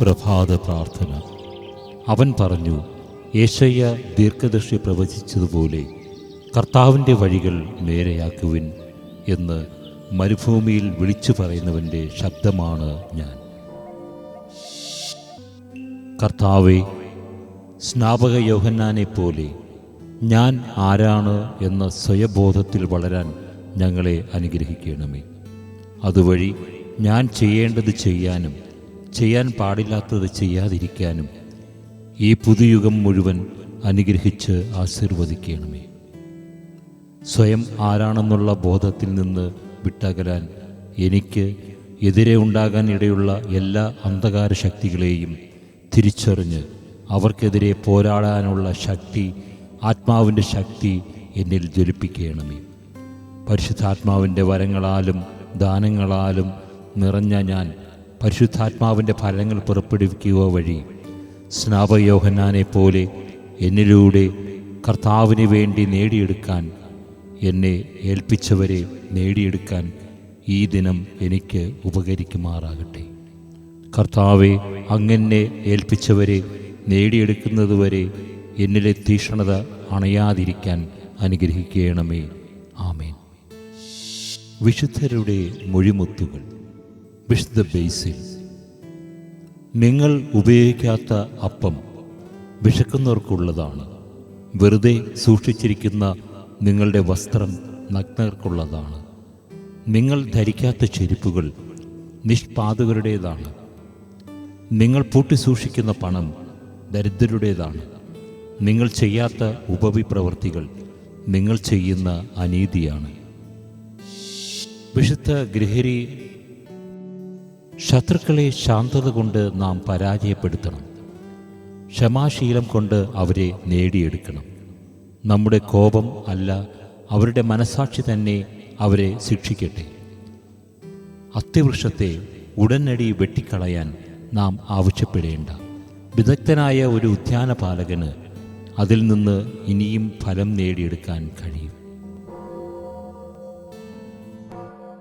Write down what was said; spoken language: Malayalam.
പ്രഭാത പ്രാർത്ഥന. അവൻ പറഞ്ഞു യേശയ്യ ദീർഘദർശി പ്രവചിച്ചതുപോലെ കർത്താവിന്റെ വഴികൾ നേരെയാക്കുവിൻ എന്ന് മരുഭൂമിയിൽ വിളിച്ചു പറയുന്നവന്റെ ശബ്ദമാണ് ഞാൻ. കർത്താവെ സ്നാപക യോഹന്നാനെ പോലെ ഞാൻ ആരാണ് എന്ന സ്വയബോധത്തിൽ വളരാൻ ഞങ്ങളെ അനുഗ്രഹിക്കണമേ. അതുവഴി ഞാൻ ചെയ്യേണ്ടത് ചെയ്യാനും ചെയ്യാൻ പാടില്ലാത്തത് ചെയ്യാതിരിക്കാനും ഈ പുതുയുഗം മുഴുവൻ അനുഗ്രഹിച്ച് ആശീർവദിക്കണമേ. സ്വയം ആരാണെന്നുള്ള ബോധത്തിൽ നിന്ന് വിട്ടകലാൻ എനിക്ക് എതിരെ ഉണ്ടാകാൻ ഇടയുള്ള എല്ലാ അന്ധകാര ശക്തികളെയും തിരിച്ചറിഞ്ഞ് അവർക്കെതിരെ പോരാടാനുള്ള ശക്തി ആത്മാവിന്റെ ശക്തി എന്നിൽ ജ്വലിപ്പിക്കണമേ. പരിശുദ്ധാത്മാവിന്റെ വരങ്ങളാലും ദാനങ്ങളാലും നിറഞ്ഞ ഞാൻ പരിശുദ്ധാത്മാവിന്റെ ഫലങ്ങൾ പുറപ്പെടുവിക്കുക വഴി സ്നാപയോഹന്നാനെ പോലെ എന്നിലൂടെ കർത്താവിന് വേണ്ടി നേടിയെടുക്കാൻ എന്നെ ഏൽപ്പിച്ചവരെ നേടിയെടുക്കാൻ ഈ ദിനം എനിക്ക് ഉപകരിക്കുമാറാകട്ടെ. കർത്താവെ അങ്ങനെ ഏൽപ്പിച്ചവരെ നേടിയെടുക്കുന്നതുവരെ എന്നിലെ തീഷ്ണത അണയാതിരിക്കാൻ അനുഗ്രഹിക്കണമേ. ആമേൻ. വിശുദ്ധരുടെ മൊഴിമുത്തുകൾ. വിശുദ്ധ ബേസിൽ. നിങ്ങൾ ഉപയോഗിക്കാത്ത അപ്പം വിശക്കുന്നവർക്കുള്ളതാണ്. വെറുതെ സൂക്ഷിച്ചിരിക്കുന്ന നിങ്ങളുടെ വസ്ത്രം നഗ്നർക്കുള്ളതാണ്. നിങ്ങൾ ധരിക്കാത്ത ചെരുപ്പുകൾ നിഷ്പാതകരുടേതാണ് നിങ്ങൾ പൂട്ടി സൂക്ഷിക്കുന്ന പണം ദരിദ്രരുടേതാണ്. നിങ്ങൾ ചെയ്യാത്ത ഉപവിപ്രവർത്തികൾ നിങ്ങൾ ചെയ്യുന്ന അനീതിയാണ്. വിശുദ്ധ ഗൃഹരി ശത്രുക്കളെ ശാന്തത കൊണ്ട് നാം പരാജയപ്പെടുത്തണം. ക്ഷമാശീലം കൊണ്ട് അവരെ നേടിയെടുക്കണം. നമ്മുടെ കോപം അല്ല അവരുടെ മനസാക്ഷി തന്നെ അവരെ ശിക്ഷിക്കട്ടെ. അത്യവൃക്ഷത്തെ ഉടനടി വെട്ടിക്കളയാൻ നാം ആവശ്യപ്പെടേണ്ട. വിദഗ്ധനായ ഒരു ഉദ്യാനപാലകന് അതിൽ നിന്ന് ഇനിയും ഫലം നേടിയെടുക്കാൻ കഴിയും.